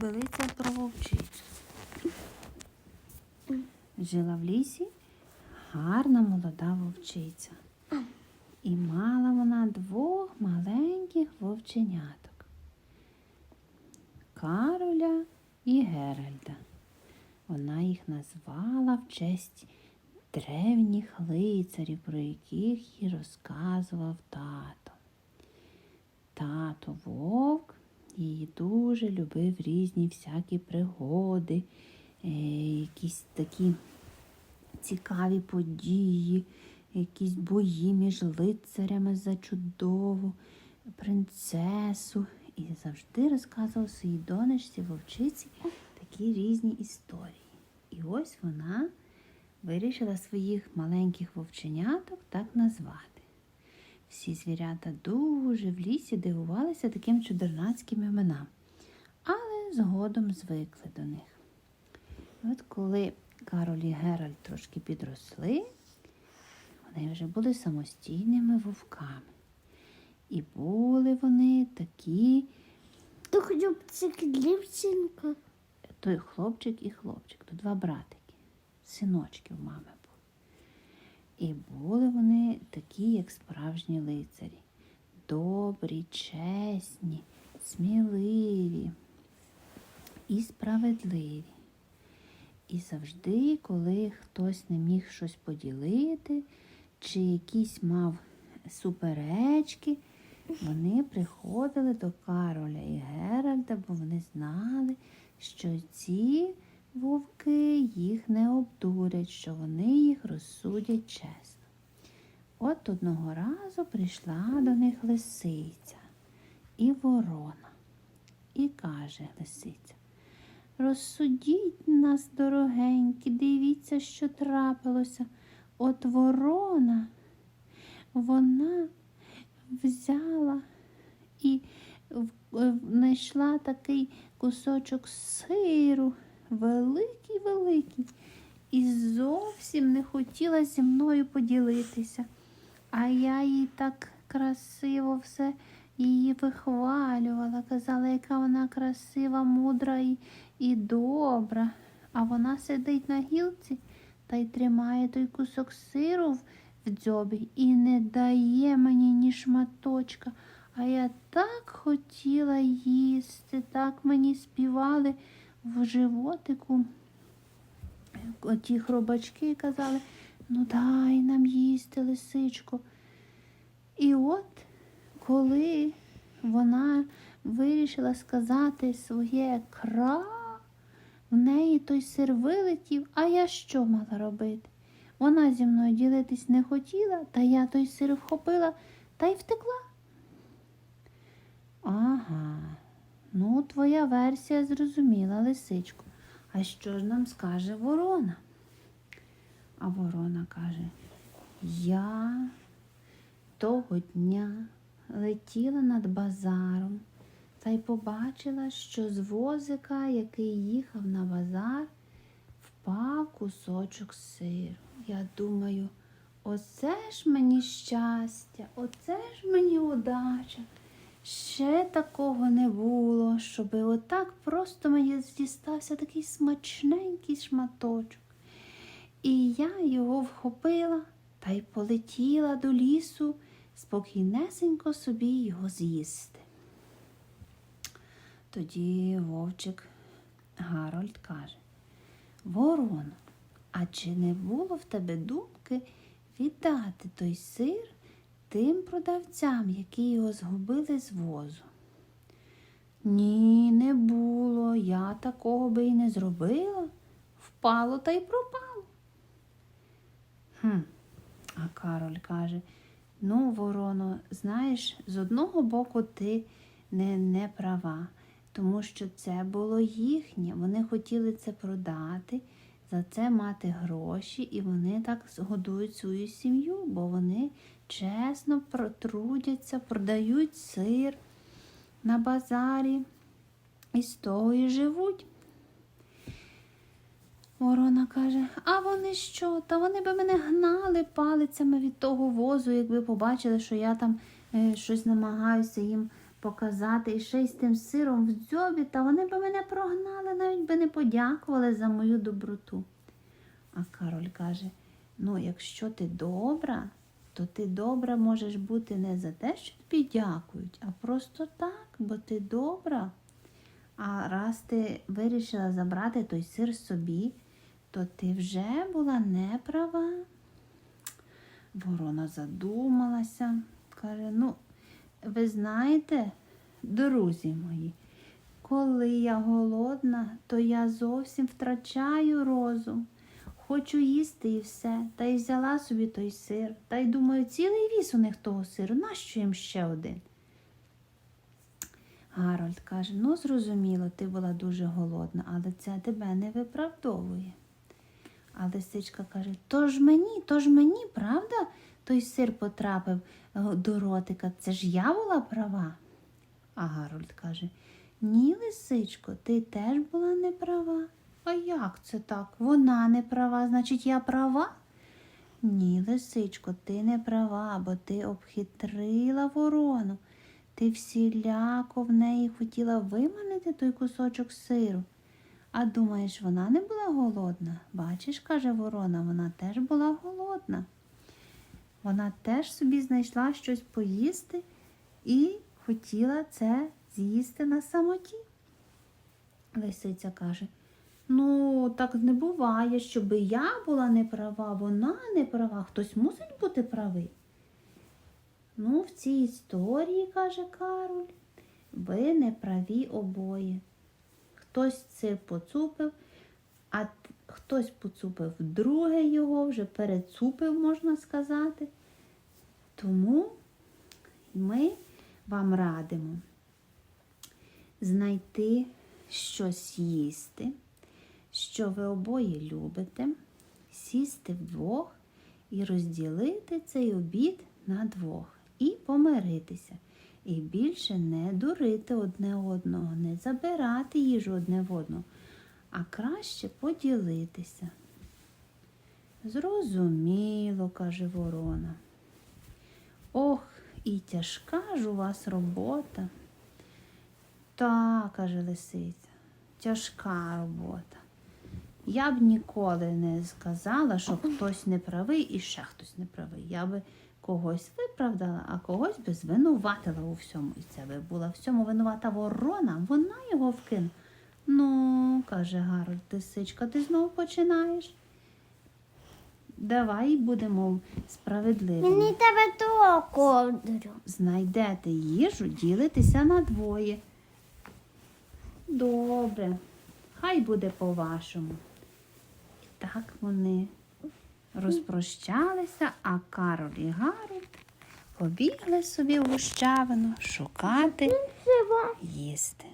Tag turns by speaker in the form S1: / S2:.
S1: Кобилиця про вовчицю. Жила в лісі гарна молода вовчиця. І мала вона двох маленьких вовченяток Кароля і Геральда. Вона їх назвала в честь древніх лицарів, про яких їй розказував тато. Тато вовк її дуже любив різні всякі пригоди, е, якісь такі цікаві події, якісь бої між лицарями за чудову принцесу. І завжди розказував своїй донечці вовчиці такі різні історії. І ось вона вирішила своїх маленьких вовченяток так назвати. Всі звірята дуже в лісі дивувалися таким чудернацьким іменам, але згодом звикли до них. І От коли Кароль і Геральт трошки підросли, вони вже були самостійними вовками. І були вони такі,
S2: То хлопчик дівчинка.
S1: той хлопчик і хлопчик, то два братики, синочки в мами. І були вони такі, як справжні лицарі. Добрі, чесні, сміливі і справедливі. І завжди, коли хтось не міг щось поділити, чи якісь мав суперечки, вони приходили до Кароля і Геральда, бо вони знали, що ці вовки їх не обдурять, що вони їх розсудять чесно. От одного разу прийшла до них лисиця і ворона, і каже лисиця. Розсудіть нас, дорогенькі, дивіться, що трапилося. От ворона, вона взяла і знайшла такий кусочок сиру, великий, великий, і зовсім не хотіла зі мною поділитися. А я їй так красиво все її вихвалювала, казала, яка вона красива, мудра і, і добра. А вона сидить на гілці та й тримає той кусок сиру в, в дзьобі і не дає мені ні шматочка. А я так хотіла їсти, так мені співали в животику. Оті хробачки казали, ну дай нам їсти, лисичко. І от коли вона вирішила сказати своє кра, в неї той сир вилетів, а я що мала робити? Вона зі мною ділитись не хотіла, та я той сир вхопила та й втекла. Ага, ну, твоя версія зрозуміла, лисичко. А що ж нам скаже ворона? А ворона каже, я того дня летіла над базаром та й побачила, що з возика, який їхав на базар, впав кусочок сиру. Я думаю, оце ж мені щастя, оце ж мені удача. Ще такого не було, щоби отак просто мені дістався такий смачненький шматочок. І я його вхопила та й полетіла до лісу спокійнесенько собі його з'їсти. Тоді вовчик Гарольд каже Вороно, а чи не було в тебе думки віддати той сир тим продавцям, які його згубили з возу? Ні, не було. Я такого би і не зробила. Впало та й пропало. Хм. А Кароль каже, ну, вороно, знаєш, з одного боку ти не, не права, тому що це було їхнє. Вони хотіли це продати, за це мати гроші, і вони так годують свою сім'ю, бо вони чесно трудяться, продають сир на базарі і з того і живуть. Ворона каже, а вони що? Та вони би мене гнали палицями від того возу, якби побачили, що я там е, щось намагаюся їм показати і ще й з тим сиром в дзьобі, та вони би мене прогнали, навіть би не подякували за мою доброту. А Кароль каже: ну, якщо ти добра, то ти добра можеш бути не за те, що тобі дякують, а просто так, бо ти добра. А раз ти вирішила забрати той сир собі, то ти вже була не права. Ворона задумалася, каже: ну, ви знаєте, друзі мої, коли я голодна, то я зовсім втрачаю розум. Хочу їсти і все, та й взяла собі той сир, та й думаю, цілий віз у них того сиру, нащо їм ще один? Гарольд каже: ну, зрозуміло, ти була дуже голодна, але це тебе не виправдовує. А лисичка каже: то ж мені, то ж мені, правда, той сир потрапив е, до ротика, це ж я була права. А Гарольд каже: Ні, лисичко, ти теж була не права. А як це так? Вона не права, значить, я права? Ні, лисичко, ти не права, бо ти обхитрила ворону. Ти всіляко в неї хотіла виманити той кусочок сиру. А думаєш, вона не була голодна? Бачиш, каже ворона, вона теж була голодна. Вона теж собі знайшла щось поїсти і хотіла це з'їсти на самоті. Лисиця каже: Ну, так не буває, щоби я була не права, вона не права, хтось мусить бути правий. Ну, в цій історії, каже Кароль, ви не праві обоє. Хтось це поцупив, а хтось поцупив друге його, вже перецупив, можна сказати. Тому ми вам радимо знайти щось їсти, що ви обоє любите, сісти вдвох і розділити цей обід на двох і помиритися. І більше не дурити одне одного, не забирати їжу одне в одного, а краще поділитися. Зрозуміло, каже ворона. Ох, і тяжка ж у вас робота. Та, каже лисиця, тяжка робота. Я б ніколи не сказала, що хтось не правий і ще хтось не правий. Я би когось виправдала, а когось би звинуватила у всьому. І це би була в цьому винувата ворона, вона його вкинула. Ну, каже Гарольд, лисичка, ти знову починаєш. Давай будемо справедливими.
S2: Мені тебе того ковдру.
S1: Знайдете їжу, ділитеся на двоє. Добре, хай буде по-вашому. І так вони розпрощалися, а Кароль і Гарольд побігли собі в гущавину шукати їсти.